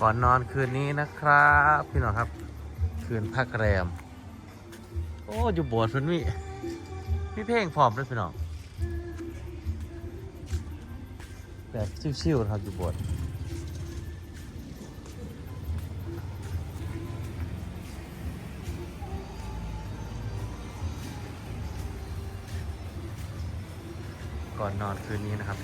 ก่อนนอนคืนนี้นะครับ พี่น้องครับ คืนพักแรม โอ้อยู่โบสถ์เพิ่นมีพี่เพลงพร้อมด้วยพี่น้องแบบชิวๆนะครับอยู่โบสถ์ก่อนนอนคืนนี้นะครับ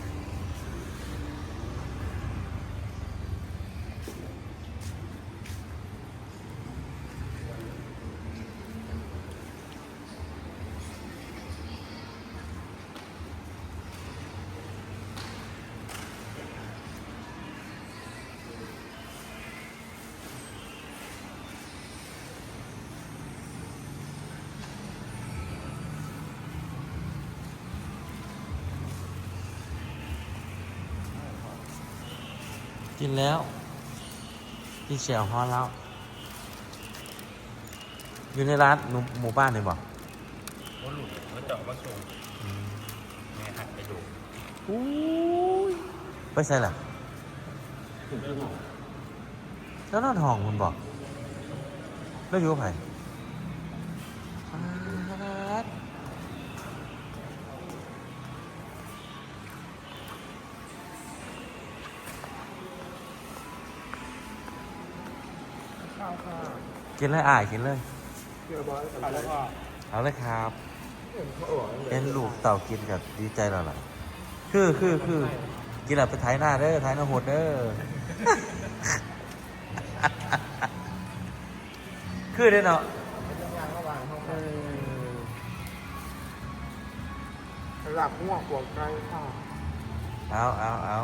กินแล้ว กินเฉียวฮอนแล้ว อยู่ในร้านหนูหมู่บ้านเลยบอกว่าหลุดว่าเจาะว่าสูงแม่หักไปดูอู้ยไปใส่ล่ะถูกเรื่องของแล้วนอนห้องมันบอก แล้วอยู่กับไผ่ป๊ ข้าวค่ะกินเลยอ่ายกินเลย เกี่ยวบอลข้าวแล้วก็เอาเลยครับเอ็นเขาบอกเอ็นลูกเต่ากินกับดีใจแล้วล่ะคือคือคือกินแล้วไปถ่ายหน้าเด้อถ่ายหน้าหดเด้อ คือเด้อเนาะงานระหว่างห้องเออหลับง่วงปวดใจค่ะเอาเอาเอา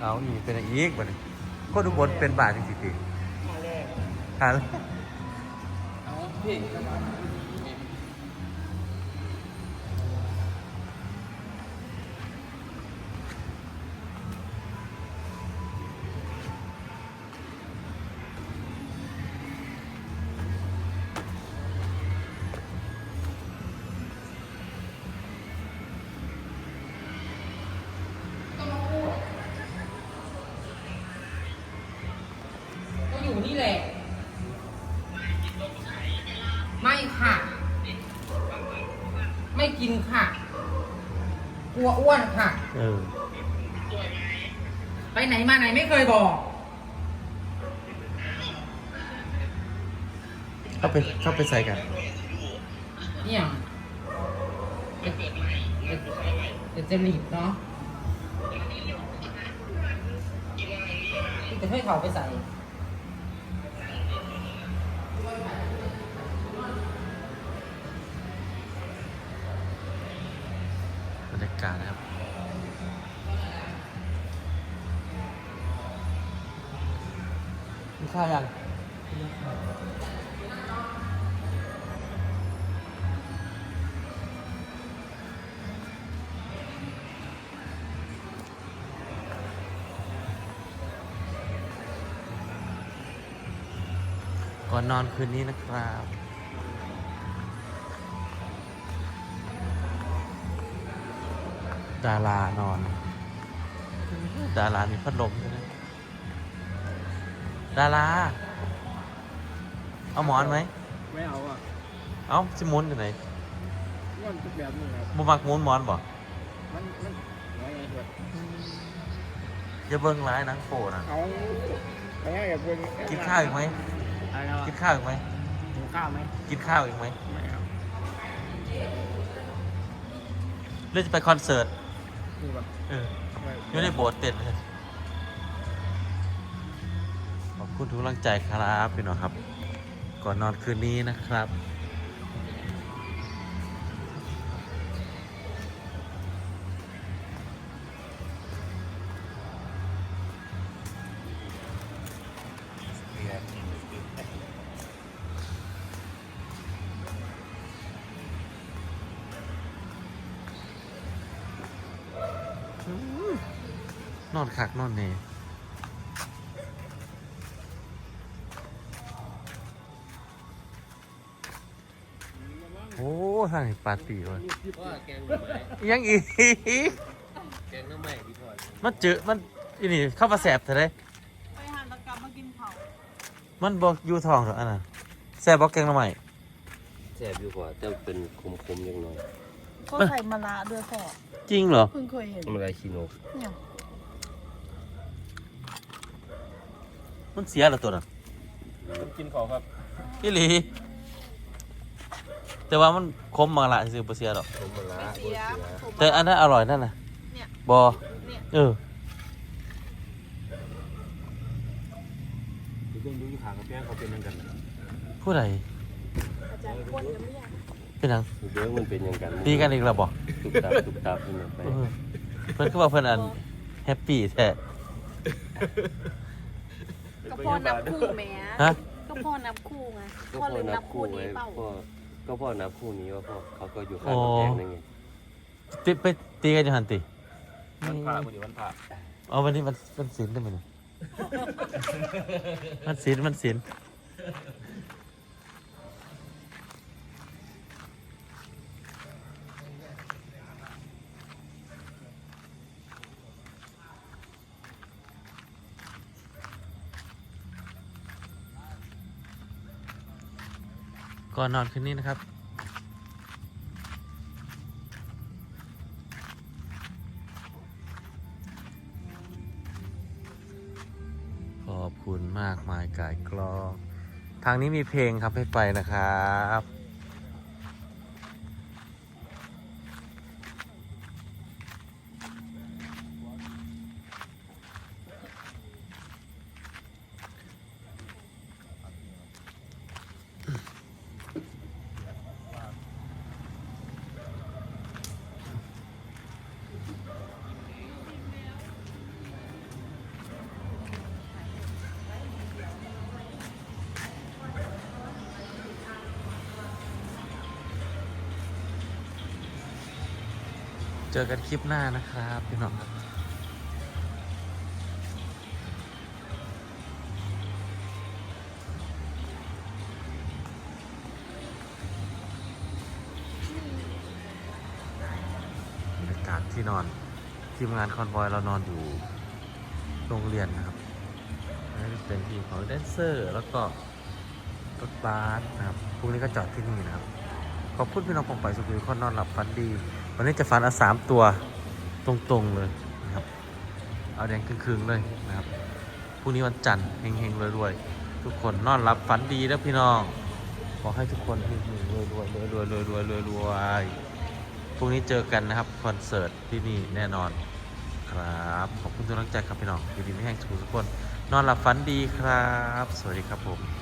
เอาอีกเป็นอีกบ่นี่คนทุกคนเป็นบาทจริงๆติมาแรก หา เอาพี่ ไม่กินค่ะ กลัวอ้วนค่ะ เออไปไหนมาไหนไม่เคยบอกเข้าไปเข้าไปใส่กัน เนี่ยเดี๋ยวเดี๋ยวจะหลีบเนาะจะให้เขาไปใส่ากาศนะครับมีข้ายังก่อนนอนคืนนี้นะครับ ดารานอน ดารามีพัดลมด้วยนะดารา เอาหมอนไหม ไม่เอาอะเอาสิหมุนอยู่ไหนมันทุกแบบนี่ครับบ่มักหมุนหมอนบ่มันมันไงไงเถอะอย่าเบิ่งร้ายหนังโปนะเอาไปง่ายกับเป็นกินข้าวอีกไหมอะไรนะกินข้าวอีกไหมกินข้าวไหมกินข้าวอีกไหมไม่เอาเรื่องจะไปคอนเสิร์ต คือแบบเอออยู่ในโบสถ์เต็ดเลยขอบคุณทุกกำลังใจครับพี่น้องครับ ก่อนนอนคืนนี้นะครับ อนคักนอนเนโอ้ทางนี้ปาร์ตี้วะว่าแกงหน่อไม้ยังอีก แกงหน้ำไม้พี่พลอยมันเจอมันอีนี่เข้ามาแสบเถอะเลยไปหาตะกมันบอกอยู่ทองเหรออันนั้นแซ่บบอกแกงหน่อไม้แซ่บอยู่กว่าแต่เป็นคมๆยังน้อยก็ใส่มะระด้วยพ่อจริงเหรอเพิ่งเคยเห็นมันอะไรคีโนกเนี่ย มันเสียเหรอตัวนั้นกินของครับอีหลี แต่ว่ามันคมมาละซื้อบ่เสียหรอก ผมมาละเสียผมแต่อันนั้นอร่อยนั่นน่ะเนี่ย บอเนี่ยเออ เพิ่งดูอยู่ข้างกับแป้งเขาเป็นยังกันผู้ใดอาจารย์คนยังไม่อยากเป็นหยังเบื้องมันเป็นยังกันตีกันอีกแล้วบ่ตุกตาตุกตาเพิ่นเอาไปเออเพิ่นก็ว่าเพิ่นอันแฮปปี้แท้ก็ พ่อนับคู่แหม่ฮะ ก็พ่อนับคู่ไงก็พ่อพ่อเลยนันับบคู่คู่ไว้นี้เปล่าพ่อก็พ่อนับคู่นี้ว่าพ่อเขาก็อยู่ข้างกับแป้งนั่นไงติไปตีกันอยู่หั่นติ วันพระพอดีวันพระเอาวันนี้มันมันศีลได้มั้ยเนี่ยมันศีลมันศีล ก่อนนอนคืนนี้นะครับ ขอบคุณมากมายกายกลอง ทางนี้มีเพลงครับให้ไปนะครับ เจอกันคลิปหน้านะครับพี่น้องครับบรรยากาศที่นอน ทีมงานคอนวอยเรานอนอยู่โรงเรียนนะครับเป็นทีมของแดนเซอร์ แล้วก็รถบัสนะครับพรุ่งนี้ก็จอดที่นี่นะครับ ขอบคุณพี่น้องปองไปสุขีคนนอนหลับฝันดี วันนี้จะฝันเอาสามตัวตรงๆเลยนะครับ เอาแดงครึ่งๆเลยนะครับพรุ่งนี้วันจันทร์เฮงๆรวยๆทุกคนนอนหลับฝันดีนะพี่น้อง ขอให้ทุกคนเฮงๆรวยๆรวยๆรวยๆรวยๆรวยๆรวยๆพรุ่งนี้เจอกันนะครับคอนเสิร์ตที่นี่แน่นอนครับ ขอบคุณทุกกำลังใจครับพี่น้องดีๆไม่แห้งทุกคน นอนหลับฝันดีครับ สวัสดีครับผม